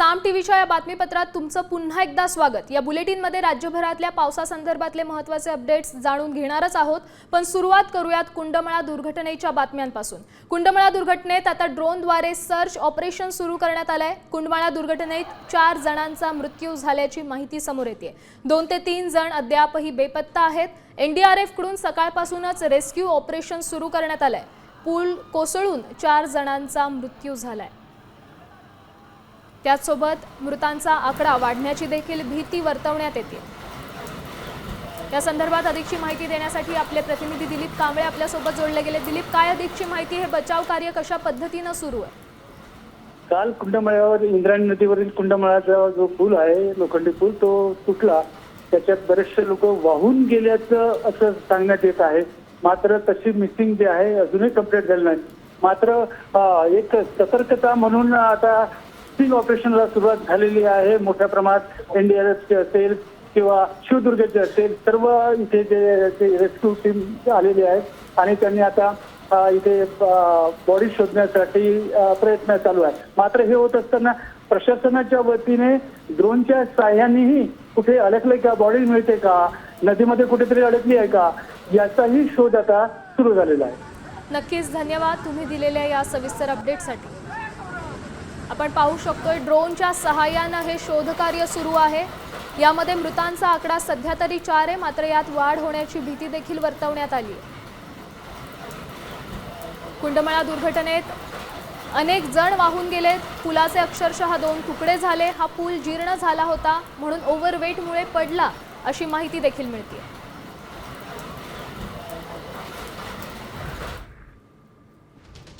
साम टीव्हीच्या या बातमीपत्रात तुमचं पुन्हा एकदा स्वागत. या बुलेटिनमध्ये राज्यभरातल्या पावसासंदर्भातले महत्त्वाचे अपडेट्स जाणून घेणारच आहोत पण सुरुवात करूयात कुंडमळा दुर्घटनेच्या बातम्यांपासून. कुंडमळा दुर्घटनेत आता ड्रोनद्वारे सर्च ऑपरेशन सुरू करण्यात आलंय. कुंडमळा दुर्घटनेत चार जणांचा मृत्यू झाल्याची माहिती समोर येते. दोन ते तीन जण अद्यापही बेपत्ता आहेत. एनडीआरएफकडून सकाळपासूनच रेस्क्यू ऑपरेशन सुरू करण्यात आलंय. पूल कोसळून चार जणांचा मृत्यू झालाय. त्याचसोबत मृतांचा आकडा वाढण्याची देखील भीती वर्तवण्यात येते. या संदर्भात अधिकची माहिती देण्यासाठी आपले प्रतिनिधी दिलीप कांबळे आपल्यासोबत जोडले गेले. दिलीप काय अधिकची माहिती? हे बचाव कार्य कशा पद्धतीनं सुरू आहे? काल कुंडमळ्यावर इंद्रायणी नदीवरील कुंडमळाचा जो पूल आहे लोखंडी पूल तो तुटला. त्याच्यात बरेचसे लोक वाहून गेल्याचं असं सांगण्यात येत आहे. मात्र तशी मिसिंग जे आहे अजूनही कंप्लीट झाली नाही. मात्र एक सतर्कता म्हणून आता सिंग ऑपरेशनला सुरुवात झालेली आहे. मोठ्या प्रमाणात एनडीआरएफचे असेल किंवा शिवदुर्गचे असेल सर्व इथे जे रेस्क्यू टीम आलेली आहे आणि त्यांनी आता इथे बॉडी शोधण्यासाठी प्रयत्न चालू आहे मात्र हे होत असताना प्रशासनाच्या वतीने ड्रोनच्या साह्यानेही कुठे अडकले का? बॉडी मिळते का? नदीमध्ये कुठेतरी अडकली आहे का? याचाही शोध आता सुरू झालेला आहे. नक्कीच धन्यवाद तुम्ही दिलेल्या या सविस्तर अपडेटसाठी आपण पाहू शकतोय ड्रोनच्या सहाय्यानं हे शोधकार्य सुरू आहे. यामध्ये मृतांचा आकडा सध्या तरी चार आहे मात्र यात वाढ होण्याची भीती देखील वर्तवण्यात आली कुंडमळा दुर्घटनेत अनेक जण वाहून गेले. पुलाचे अक्षरशः दोन तुकडे झाले. हा पूल जीर्ण झाला होता म्हणून ओव्हरवेटमुळे पडला अशी माहिती देखील मिळते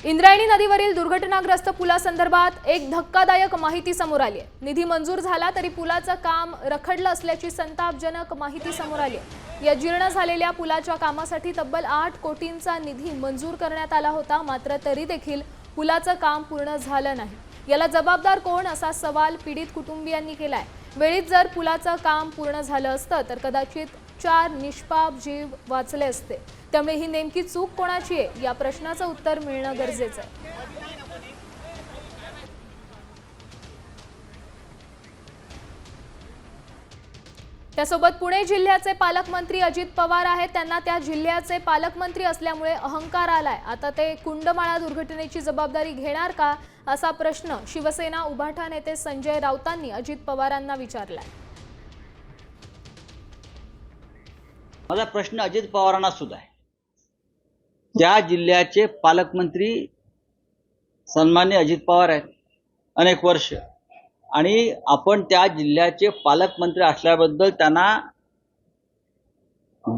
इंद्रायणी नदीवरील दुर्घटनाग्रस्त पुलासंदर्भात एक धक्कादायक माहिती समोर आली आहे. निधी मंजूर झाला तरी पुलाचं काम रखडलं असल्याची संतापजनक माहिती समोर आली आहे. या जीर्ण झालेल्या पुलाच्या कामासाठी तब्बल आठ कोटींचा निधी मंजूर करण्यात आला होता मात्र तरी देखील पुलाचं काम पूर्ण झालं नाही. याला जबाबदार कोण असा सवाल पीडित कुटुंबियांनी केलाय. वेळीत जर पुलाचं काम पूर्ण झालं असतं तर कदाचित चार निष्पाप जीव वाचले असते. त्यामुळे ही नेमकी चूक कोणाची आहे? या प्रश्नाचं उत्तर मिळणं गरजेचं आहे. त्यासोबत पुणे जिल्ह्याचे पालकमंत्री अजित पवार आहेत. त्यांना त्या जिल्ह्याचे पालकमंत्री असल्यामुळे अहंकार आलाय. आता ते कुंडमाळा दुर्घटनेची जबाबदारी घेणार का? असा प्रश्न शिवसेना उभाठा नेते संजय राऊतांनी अजित पवारांना विचारलाय. माझा प्रश्न अजित पवारांना सुद्धा आहे. त्या जिल्ह्याचे पालकमंत्री सन्मान्य अजित पवार आहेत अनेक वर्ष. आणि आपण त्या जिल्ह्याचे पालकमंत्री असल्याबद्दल त्यांना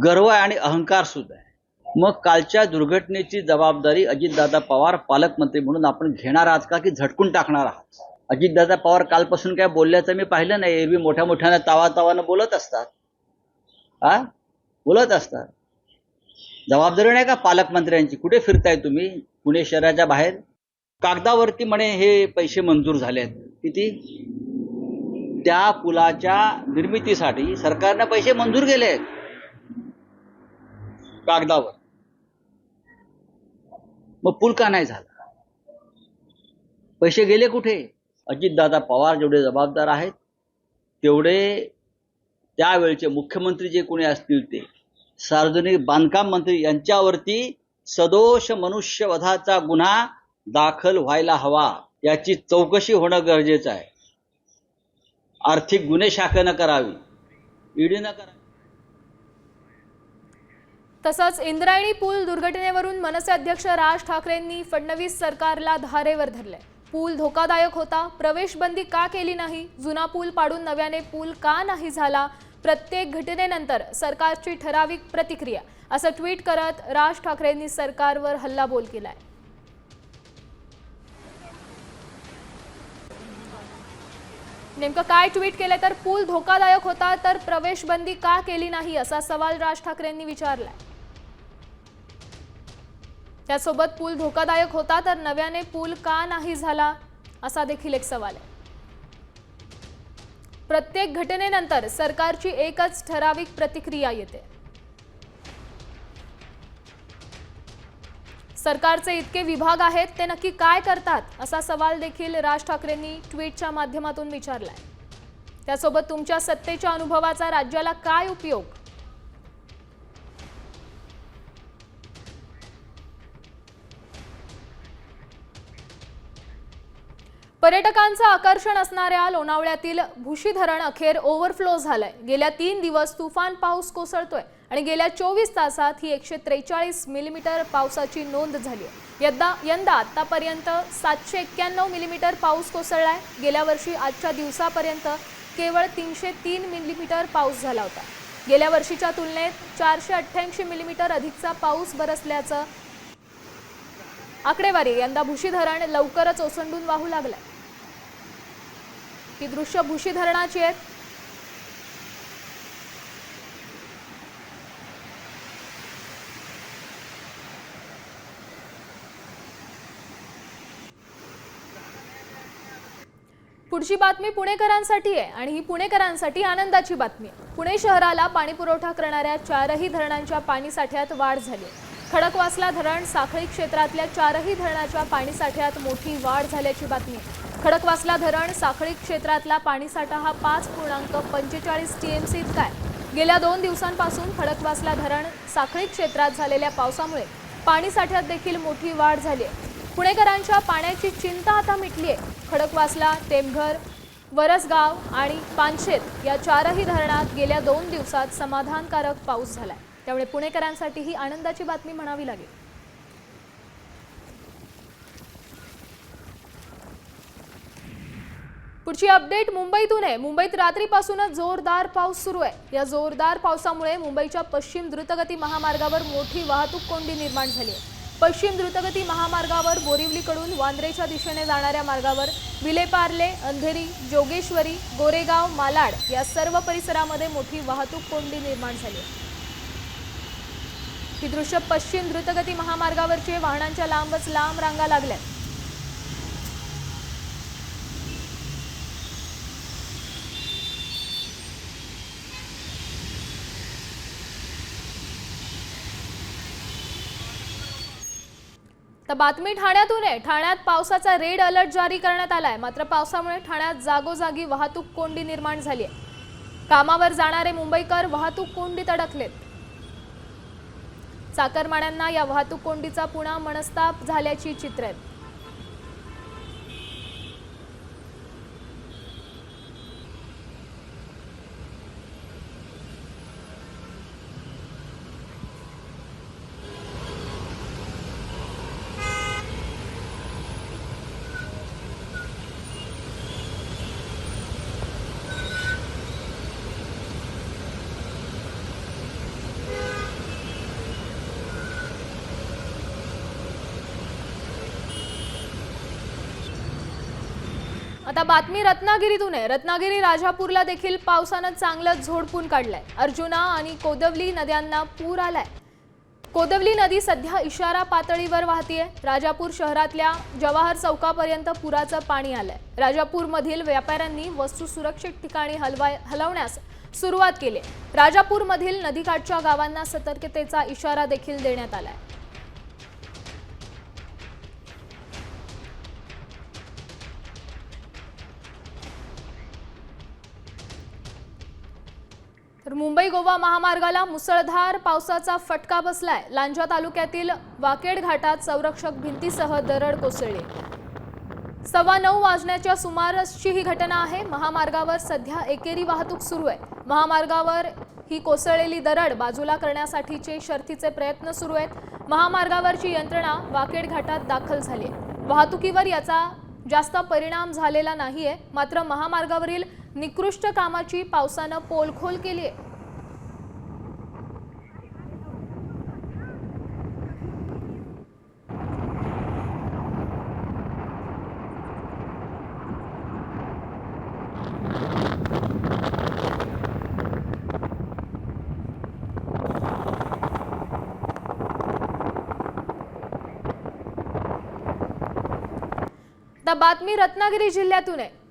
गर्व आहे आणि अहंकार सुद्धा आहे. मग कालच्या दुर्घटनेची जबाबदारी अजितदादा पवार पालकमंत्री म्हणून आपण घेणार आहात का की झटकून टाकणार आहात? अजितदादा पवार कालपासून काय बोलल्याचं मी पाहिलं नाही. एरवी मोठ्या मोठ्यानं तावा तावानं बोलत असतात. हा बोलत असतात. जबाबदारी नाही का पालकमंत्र्यांची? कुठे फिरताय तुम्ही? पुणे शहराच्या बाहेर? कागदावरती म्हणे हे पैसे मंजूर झाले आहेत किती? त्या पुलाच्या निर्मितीसाठी सरकारने पैसे मंजूर केले आहेत कागदावर. मग पूल का नाही झाला? पैसे गेले कुठे? अजितदादा पवार जेवढे जबाबदार आहेत तेवढे त्यावेळचे मुख्यमंत्री जे कोणी असतील ते. सार्वजनिक बांधकाम मंत्री यांच्यावरती सदोष मनुष्यवधाचा गुन्हा दाखल व्हायला हवा याची चौकशी होणं गरजेचं आहे. आर्थिक गुन्हे शाखेनं करावी. ईडीनं करावी. तसंच इंद्रायणी पूल दुर्घटनेवरून मनसे अध्यक्ष राज ठाकरेंनी फडणवीस सरकारला धारेवर धरले पूल धोकादायक होता. प्रवेशबंदी का केली नाही? जुना पूल पाडून नव्याने पूल का नाही झाला? प्रत्येक घटनेनंतर सरकारची ठराविक प्रतिक्रिया असं ट्विट करत राज ठाकरेंनी सरकारवर हल्लाबोल केलाय. नेमकं काय ट्विट केलं? तर पूल धोकादायक होता तर प्रवेशबंदी का केली नाही? असा सवाल राज ठाकरेंनी विचारलाय. त्यासोबत पूल धोकादायक होता तर नव्याने पूल का नाही झाला असा देखील एक सवाल आहे. प्रत्येक घटनेनंतर सरकारची एकच ठराविक प्रतिक्रिया येते. सरकारचे इतके विभाग आहेत ते नक्की काय करतात असा सवाल देखील राज ठाकरेंनी ट्विटच्या माध्यमातून विचारलाय. त्यासोबत तुमच्या सत्तेच्या अनुभवाचा राज्याला काय उपयोग पर्यटकांचं आकर्षण असणाऱ्या लोणावळ्यातील भुशी धरण अखेर ओव्हरफ्लो झालंय. गेल्या तीन दिवस तुफान पाऊस कोसळतोय आणि गेल्या चोवीस तासात ही एकशे त्रेचाळीस मिलीमीटर पावसाची नोंद झाली आहे. यंदा यंदा आतापर्यंत सातशे एक्क्याण्णव मिलीमीटर पाऊस कोसळलाय. गेल्या वर्षी आजच्या दिवसापर्यंत केवळ तीनशे तीन मिलीमीटर पाऊस झाला होता. गेल्या वर्षीच्या तुलनेत चारशे अठ्ठ्याऐंशी मिलीमीटर अधिकचा पाऊस बरसल्याचं आकडेवारी. यंदा भुशी धरण लवकरच ओसंडून वाहू लागलाय. ही दृश्य भुशी धरणाची आहेत. पुढची बातमी पुणेकरांसाठी आहे आणि ही पुणेकरांसाठी आनंदाची बातमी आहे. पुणे शहराला पाणी पुरवठा करणाऱ्या चारही धरणांच्या पाणी साठ्यात वाढ झाली आहे. खडकवासला धरण साखळी क्षेत्रातल्या चारही धरणाच्या पाणी साठ्यात मोठी वाढ झाल्याची बातमी आहे. खडकवासला धरण साखळी क्षेत्रातला पाणीसाठा हा पाच पूर्णांक पंचेचाळीस टीएमसी इतका आहे. गेल्या दोन दिवसांपासून खडकवासला धरण साखळी क्षेत्रात झालेल्या पावसामुळे पाणीसाठ्यात देखील मोठी वाढ झाली आहे. पुणेकरांच्या पाण्याची चिंता आता मिटली आहे. खडकवासला टेमघर वरसगाव आणि पानशेत या चारही धरणात गेल्या दोन दिवसात समाधानकारक पाऊस झालाय. त्यामुळे पुणेकरांसाठी ही आनंदाची बातमी म्हणावी लागेल. पुढची अपडेट मुंबईतून आहे. मुंबईत रात्रीपासूनच जोरदार पाऊस सुरू आहे. या जोरदार पावसामुळे मुंबईच्या पश्चिम द्रुतगती महामार्गावर मोठी वाहतूक कोंडी निर्माण झाली आहे. पश्चिम द्रुतगती महामार्गावर बोरिवलीकडून वांद्रेच्या दिशेने जाणाऱ्या मार्गावर विलेपार्ले अंधेरी जोगेश्वरी गोरेगाव मालाड या सर्व परिसरामध्ये मोठी वाहतूक कोंडी निर्माण झाली आहे. ही दृश्य पश्चिम द्रुतगती महामार्गावरचे वाहनांच्या लांबच लांब रांगा लागल्यात तर बातमी ठाण्यातून आहे. ठाण्यात पावसाचा रेड अलर्ट जारी करण्यात आलाय. मात्र पावसामुळे ठाण्यात जागोजागी वाहतूक कोंडी निर्माण झाली आहे. कामावर जाणारे मुंबईकर वाहतूक कोंडीत अडकलेत चाकरमान्यांना या वाहतूक कोंडीचा पुन्हा मनस्ताप झाल्याची चित्र आहेत. आता बातमी रत्नागिरीतून आहे. रत्नागिरी राजापूरला देखील पावसानं चांगलं झोडपून काढलंय. अर्जुना आणि कोदवली नद्यांना पूर आलाय. कोदवली नदी सध्या इशारा पातळीवर वाहतीये. राजापूर शहरातल्या जवाहर चौकापर्यंत पुराचं पाणी आलंय. राजापूरमधील व्यापाऱ्यांनी वस्तू सुरक्षित ठिकाणी हलवाय हलवण्यास सुरुवात केली. आहे. राजापूरमधील नदीकाठच्या गावांना सतर्कतेचा इशारा देखील देण्यात आलाय. तर मुंबई गोवा महामार्गाला मुसळधार पावसाचा फटका बसलाय. लांजा तालुक्यातील वाकेड घाटात संरक्षक भिंतीसह दरड कोसळली. सव्वा नऊ वाजण्याच्या सुमारासची ही घटना आहे. महामार्गावर सध्या एकेरी वाहतूक सुरू आहे. महामार्गावर ही कोसळलेली दरड बाजूला करण्यासाठीचे शर्थीचे प्रयत्न सुरू आहेत. महामार्गावरची यंत्रणा वाकेड घाटात दाखल झाली आहे. वाहतुकीवर याचा जास्त परिणाम झालेला नाहीये. मात्र महामार्गावरील निकृष्ट कामाची पावसानं पोलखोल केली आहे बातमी रत्नागिरी जिल्ह्यातून आहे.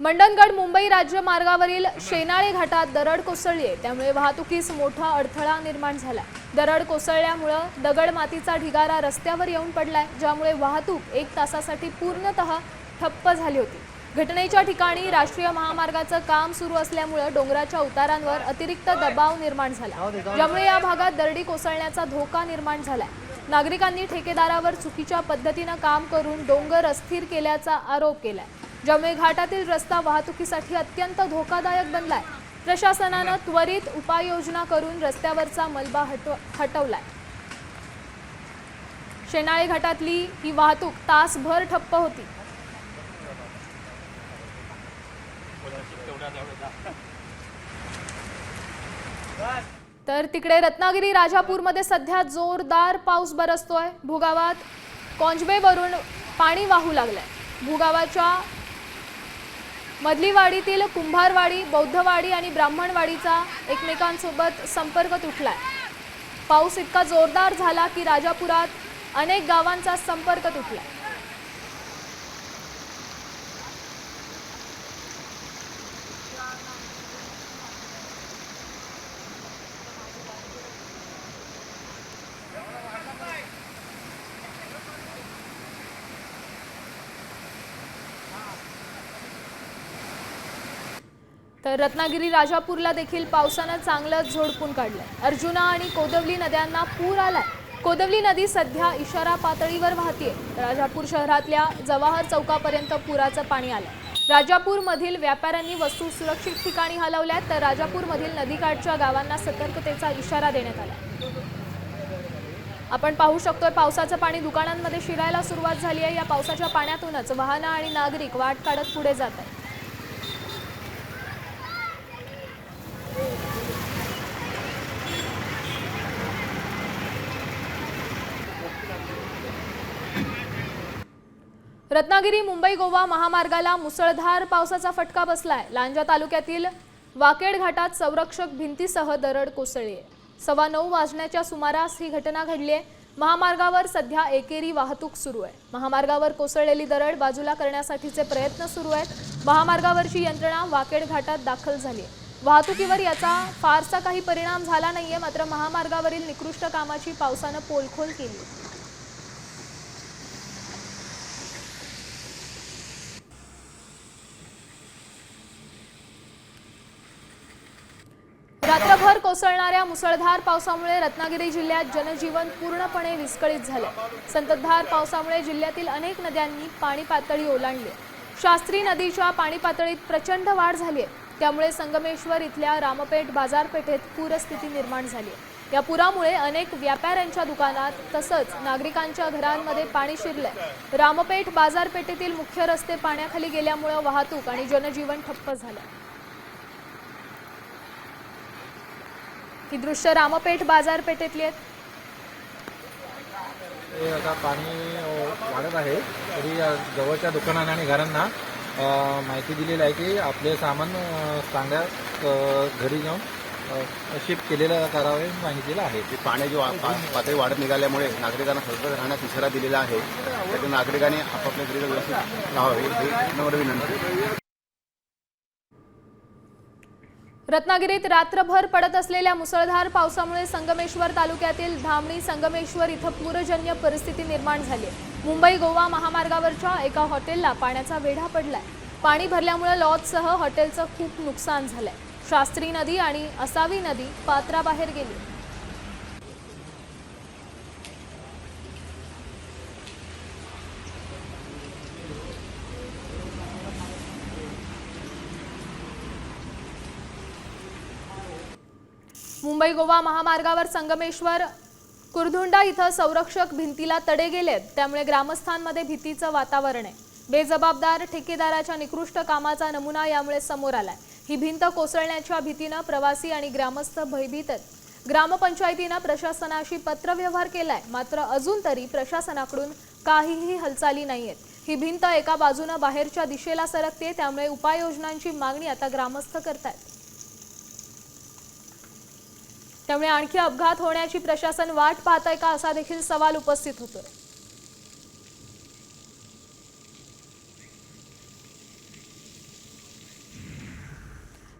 मंडणगड मुंबई राज्य मार्गावरील शेनाळे घाटात दरड कोसळली आहे. त्यामुळे वाहतुकीस मोठा अडथळा निर्माण झाला. दरड कोसळल्यामुळं दगड मातीचा ढिगारा रस्त्यावर येऊन पडलाय ज्यामुळे वाहतूक एक तासासाठी पूर्णतः ठप्प झाली होती. घटनेच्या ठिकाणी राष्ट्रीय महामार्गाचं काम सुरू असल्यामुळं डोंगराच्या उतारांवर अतिरिक्त दबाव निर्माण झाला ज्यामुळे या भागात दरडी कोसळण्याचा धोका निर्माण झालाय. नागरिकांनी ठेकेदारावर चुकीच्या पद्धतीनं काम करून डोंगर अस्थिर केल्याचा आरोप केलाय. ज्यामुळे घाटातील रस्ता वाहतुकीसाठी अत्यंत धोकादायक बनलाय. प्रशासनानं त्वरित उपाययोजना करून रस्त्यावरचा मलबा हटव हटवलाय. शेनाळे घाटातली ही वाहतूक तासभर ठप्प होती. तर तिकडे रत्नागिरी राजापूरमध्ये सध्या जोरदार पाऊस बरसतोय. भूगावात कॉंजबेवरून पाणी वाहू लागलंय. भूगावाच्या मधलीवाडीतील कुंभारवाडी बौद्धवाडी आणि ब्राह्मणवाडीचा एकमेकांसोबत संपर्क तुटलाय. पाऊस इतका जोरदार झाला की राजापुरात अनेक गावांचा संपर्क तुटलाय तर रत्नागिरी राजापूरला देखील पावसानं चांगलंच झोडपून काढलंय अर्जुना आणि कोदवली नद्यांना पूर आलाय. कोदवली नदी सध्या इशारा पातळीवर वाहतीये. राजापूर शहरातल्या जवाहर चौकापर्यंत पुराचं पाणी आलंय. राजापूरमधील व्यापाऱ्यांनी वस्तू सुरक्षित ठिकाणी हलवल्या तर राजापूरमधील नदीकाठच्या गावांना सतर्कतेचा इशारा देण्यात आला आपण पाहू शकतोय पावसाचं पाणी दुकानांमध्ये शिरायला सुरुवात झाली आहे या पावसाच्या पाण्यातूनच वाहनं आणि नागरिक वाट काढत पुढे जात आहेत. रत्नागिरी मुंबई गोवा महामार्गाला मुसळधार पावसाचा फटका बसलाय. लांजा तालुक्यातील वाकेड घाटात संरक्षक भिंतीसह दरड कोसळली सव्वा नऊ वाजण्याच्या सुमारास ही घटना घडली आहे. महामार्गावर सध्या एकेरी वाहतूक सुरू आहे. महामार्गावर कोसळलेली दरड बाजूला करण्यासाठीचे प्रयत्न सुरू आहेत. महामार्गावरची यंत्रणा वाकेड घाटात दाखल झाली आहे. वाहतुकीवर याचा फारसा काही परिणाम झाला नाहीये मात्र महामार्गावरील निकृष्ट कामाची पावसानं पोलखोल केली आहे. कोसळणाऱ्या मुसळधार पावसामुळे रत्नागिरी जिल्ह्यात जनजीवन पूर्णपणे विस्कळीत झालं. संततधार पावसामुळे जिल्ह्यातील अनेक नद्यांनी पाणी पातळी ओलांडली. शास्त्री नदीच्या पाणी पातळीत प्रचंड वाढ झाली आहे. त्यामुळे संगमेश्वर इथल्या रामपेठ बाजारपेठेत पूरस्थिती निर्माण झाली आहे. या पुरामुळे अनेक व्यापाऱ्यांच्या दुकानात तसंच नागरिकांच्या घरांमध्ये पाणी शिरलंय. रामपेठ बाजारपेठेतील मुख्य रस्ते पाण्याखाली गेल्यामुळे वाहतूक आणि जनजीवन ठप्प झालं. ही दृश्य रामपेठ बाजारपेठेतली आहेत हे आता पाणी वाढत आहे. तरी जवळच्या दुकानांना आणि घरांना माहिती दिलेली आहे की आपले सामान चांगल्या घरी जाऊन शिफ्ट केलेलं करावे सांगितलेलं आहे. ही पाण्याची वा- पा- पातळी वाढत निघाल्यामुळे नागरिकांना सतर्क राहण्यास इशारा दिलेला आहे. त्यातून नागरिकांनी आपापल्या घरी व्यवस्थित राहावे ही नम्र विनंती. रत्नागिरीत रात्रभर पडत असलेल्या मुसळधार पावसामुळे संगमेश्वर तालुक्यातील धामणी संगमेश्वर इथं पूरजन्य परिस्थिती निर्माण झाली मुंबई गोवा महामार्गावरच्या एका हॉटेलला पाण्याचा वेढा पडलाय. पाणी भरल्यामुळे लॉजसह हॉटेलचं खूप नुकसान झालंय. शास्त्री नदी आणि असावी नदी पात्राबाहेर गेली. मुंबई गोवा महामार्गावर संगमेश्वर कुरधुंडा इथं संरक्षक भिंतीला तडे गेलेत त्यामुळे ग्रामस्थांमध्ये भीतीचं वातावरण आहे. बेजबाबदार ठेकेदाराच्या निकृष्ट कामाचा नमुना यामुळे समोर आलाय. ही भिंत कोसळण्याच्या भीतीनं प्रवासी आणि ग्रामस्थ भयभीत आहेत. ग्रामपंचायतीनं प्रशासनाशी पत्रव्यवहार केलाय. मात्र अजून तरी प्रशासनाकडून काहीही हालचाली नाहीयेत. ही भिंत एका बाजूनं बाहेरच्या दिशेला सरकते त्यामुळे उपाययोजनांची मागणी आता ग्रामस्थ करतायत. त्यामुळे आणखी अपघात होण्याची प्रशासन वाट पाहत आहे का असा देखील सवाल उपस्थित होतोय.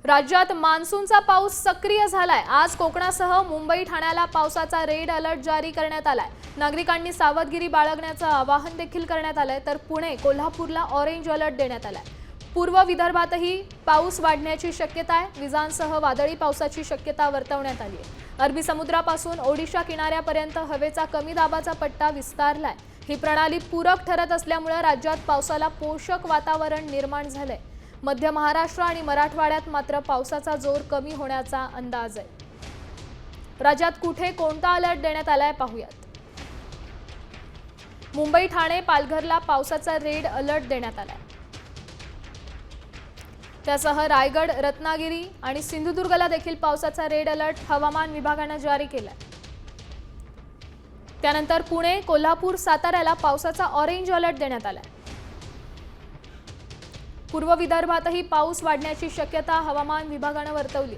राज्यात मान्सूनचा पाऊस सक्रिय झालाय. आज कोकणासह मुंबई ठाण्याला पावसाचा रेड अलर्ट जारी करण्यात आलाय. नागरिकांनी सावधगिरी बाळगण्याचं आवाहन देखील करण्यात आलंय. तर पुणे कोल्हापूरला ऑरेंज अलर्ट देण्यात आलाय. पूर्व विदर्भातही पाऊस वाढण्याची शक्यता आहे. विजांसह वादळी पावसाची शक्यता वर्तवण्यात आली आहे. अरबी समुद्रापासून ओडिशा किनाऱ्यापर्यंत हवेचा कमी दाबाचा पट्टा विस्तारलाय. ही प्रणाली पूरक ठरत असल्यामुळे राज्यात पावसाला पोषक वातावरण निर्माण झालंय. मध्य महाराष्ट्र आणि मराठवाड्यात मात्र पावसाचा जोर कमी होण्याचा अंदाज आहे. राज्यात कुठे कोणता अलर्ट देण्यात आलाय पाहूयात. मुंबई ठाणे पालघरला पावसाचा रेड अलर्ट देण्यात आलाय. त्यासह रायगड रत्नागिरी आणि सिंधुदुर्गला देखील पावसाचा रेड अलर्ट हवामान विभागानं जारी केला त्यानंतर पुणे कोल्हापूर साताऱ्याला पावसाचा ऑरेंज अलर्ट देण्यात आला पूर्व विदर्भातही पाऊस वाढण्याची शक्यता हवामान विभागानं वर्तवली.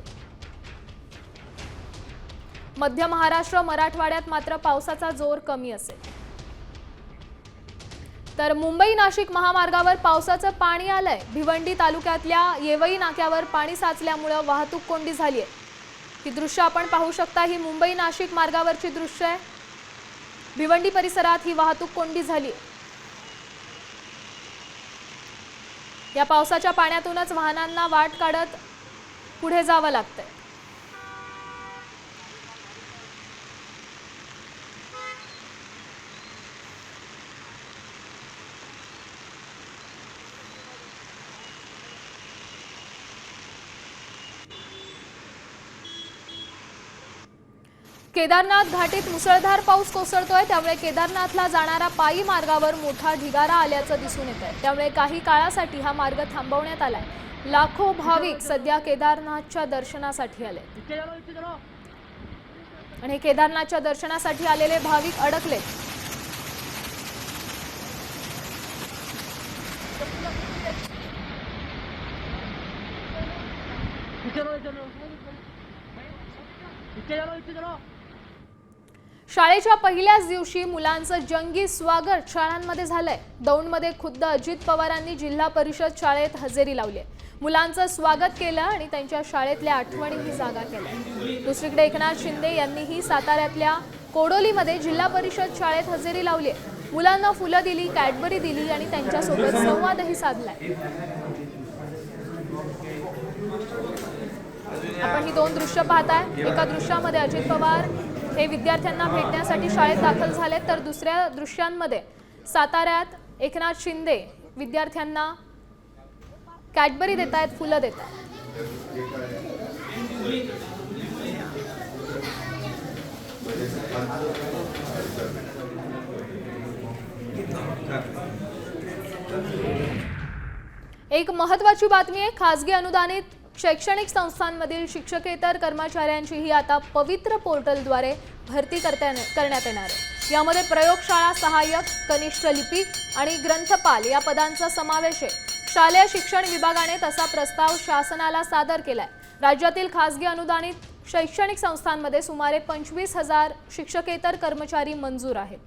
मध्य महाराष्ट्र मराठवाड्यात मात्र पावसाचा जोर कमी असेल. तर मुंबई नाशिक महामार्गावर पावसाचं पाणी आलंय. भिवंडी तालुक्यातल्या येवई नाक्यावर पाणी साचल्यामुळं वाहतूक कोंडी झाली आहे ही दृश्य आपण पाहू शकता ही मुंबई नाशिक मार्गावरची दृश्य आहे. भिवंडी परिसरात ही वाहतूक कोंडी झाली या पावसाच्या पाण्यातूनच वाहनांना वाट काढत पुढे जावं लागतंय. केदारनाथ घाटीत मुसळधार पाऊस कोसळतोय. त्यामुळे केदारनाथला जाणारा पायी मार्गावर मोठा ढिगारा आल्याचं दिसून येत आहे त्यामुळे काही काळासाठी हा मार्ग थांबवण्यात आलाय. लाखो भाविक सध्या केदारनाथच्या दर्शनासाठी आले आणि केदारनाथच्या दर्शनासाठी आलेले भाविक अडकले. शाळेच्या पहिल्याच दिवशी मुलांचं जंगी स्वागत शाळांमध्ये झालंय दौंडमध्ये खुद्द अजित पवारांनी जिल्हा परिषद शाळेत हजेरी लावली आहे. मुलांचं स्वागत केलं आणि त्यांच्या शाळेतल्या आठवणीही जागा केल्या दुसरीकडे एकनाथ शिंदे यांनीही साताऱ्यातल्या कोडोलीमध्ये जिल्हा परिषद शाळेत हजेरी लावली आहे. मुलांना फुलं दिली कॅडबरी दिली आणि त्यांच्यासोबत संवादही साधलाय आपण ही दोन दृश्य पाहताय एका दृश्यामध्ये अजित पवार हे विद्यार्थ्यांना भेटण्यासाठी शाळेत दाखल झाले तर दुसऱ्या दृश्यांमध्ये साताऱ्यात एकनाथ शिंदे विद्यार्थ्यांना कॅडबरी देत आहेत फुलं देत आहेत एक महत्वाची बातमी आहे खासगी अनुदानित शैक्षणिक संस्थांमधील शिक्षकेतर कर्मचाऱ्यांचीही आता पवित्र पोर्टलद्वारे भरती करता करण्यात येणार आहे. यामध्ये प्रयोगशाळा सहाय्यक कनिष्ठ लिपिक आणि ग्रंथपाल या पदांचा समावेश आहे. शालेय शिक्षण विभागाने तसा प्रस्ताव शासनाला सादर केलाय. राज्यातील खासगी अनुदानित शैक्षणिक संस्थांमध्ये सुमारे पंचवीस हजार शिक्षकेतर कर्मचारी मंजूर आहेत.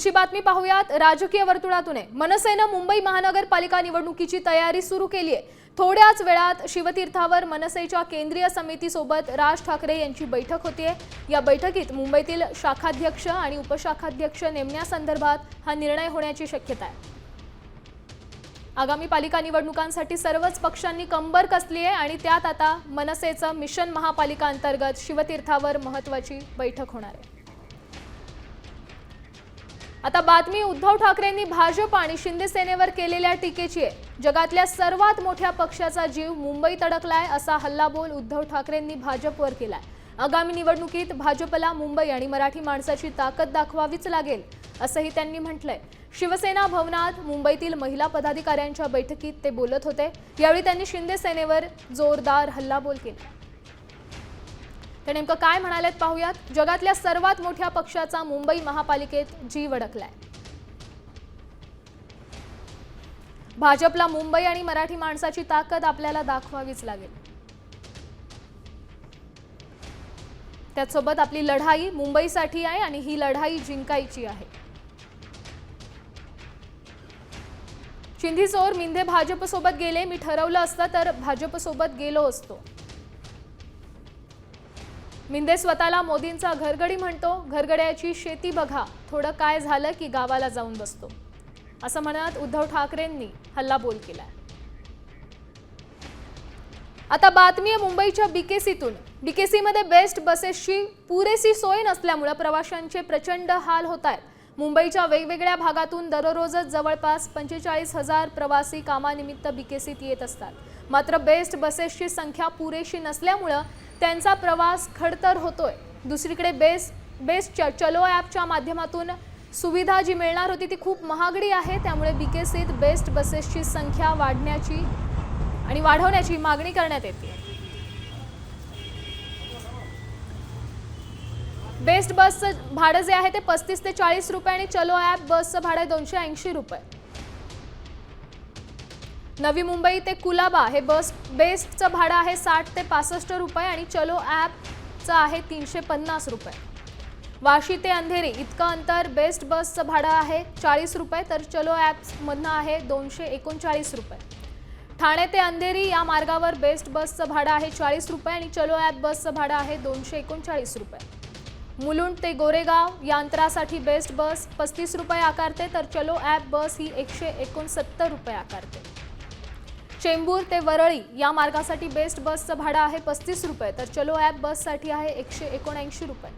पुढची बातमी पाहूयात. राजकीय वर्तुळातून आहे. मनसेनं मुंबई महानगरपालिका निवडणुकीची तयारी सुरू केली आहे. थोड्याच वेळात शिवतीर्थावर मनसेच्या केंद्रीय समितीसोबत राज ठाकरे यांची बैठक होतीये या बैठकीत मुंबईतील शाखाध्यक्ष आणि उपशाखाध्यक्ष नेमण्यासंदर्भात हा निर्णय होण्याची शक्यता आहे. आगामी पालिका निवडणुकांसाठी सर्वच पक्षांनी कंबर कसली आहे आणि त्यात आता मनसेचं मिशन महापालिका अंतर्गत शिवतीर्थावर महत्वाची बैठक होणार आहे. आता बातमी उद्धव ठाकरेंनी भाजप आणि शिंदे सेनेवर केलेल्या टीकेची आहे. जगातल्या सर्वात मोठ्या पक्षाचा जीव मुंबईत अडकलाय असा हल्लाबोल उद्धव ठाकरेंनी भाजपवर केलाय. आगामी निवडणुकीत भाजपला मुंबई आणि मराठी माणसाची ताकद दाखवावीच लागेल असंही त्यांनी म्हटलंय. शिवसेना भवनात मुंबईतील महिला पदाधिकाऱ्यांच्या बैठकीत ते बोलत होते. यावेळी त्यांनी शिंदे सेनेवर जोरदार हल्लाबोल केला. ते नेमकं काय म्हणालेत पाहूयात? जगातल्या सर्वात मोठ्या पक्षाचा मुंबई महापालिकेत जीव अडकलाय भाजपला मुंबई आणि मराठी माणसाची ताकद आपल्याला दाखवावीच लागेल. त्याचसोबत आपली लढाई मुंबईसाठी आहे आणि ही लढाई जिंकायची आहे. चिंधीचोर मिंधे भाजपसोबत गेले मी ठरवलं असतं तर भाजपसोबत गेलो असतो. मिंदे स्वतःला मोदींचा घरगडी म्हणतो घरगड्याची शेती बघा थोडं काय झालं की गावाला जाऊन बसतो. असं म्हणत उद्धव ठाकरेंनी हल्लाबोल केला आता बातमी आहे मुंबईच्या बीकेसीतून. बीकेसीमध्ये बेस्ट बसेसची पुरेशी सोय नसल्यामुळे प्रवाशांचे प्रचंड हाल होत आहेत मुंबईच्या वेगवेगळ्या भागातून दररोजच जवळपास पंचेचाळीस हजार प्रवासी कामानिमित्त बीकेसीत येत असतात. मात्र बेस्ट बसेसची संख्या पुरेशी नसल्यामुळं त्यांचा प्रवास खडतर होतोय. दुसरीकडे बेस बेस्टच्या चलो ॲपच्या माध्यमातून सुविधा जी मिळणार होती ती खूप महागडी आहे. त्यामुळे विकसित बेस्ट बसेसची संख्या वाढण्याची आणि वाढवण्याची मागणी करण्यात येते. बेस्ट बसचं भाडं जे आहे ते पस्तीस ते चाळीस रुपये आणि चलो ॲप बसचं भाडं दोनशे ऐंशी रुपये. नवी मुंबई ते कुलाबा हे बस बेस्टचं भाडं आहे साठ ते पासष्ट रुपये आणि चलो ॲपचं आहे तीनशे पन्नास रुपये. वाशी ते अंधेरी इतकं अंतर बेस्ट बसचं भाडं आहे चाळीस रुपये तर चलो ॲप्समधनं आहे दोनशे एकोणचाळीस रुपये. ठाणे ते अंधेरी या मार्गावर बेस्ट बसचं भाडं आहे चाळीस रुपये आणि चलो ॲप बसचं भाडं आहे दोनशे एकोणचाळीस रुपये. मुलुंड ते गोरेगाव या अंतरासाठी बेस्ट बस पस्तीस रुपये आकारते तर चलो ॲप बस ही एकशे एकोणसत्तर रुपये आकारते. चेंबूर ते वरळी या मार्गासाठी बेस्ट बसचं भाडं आहे पस्तीस रुपये. तर चलो ॲप बससाठी आहे एकशे एकोणऐंशी रुपये.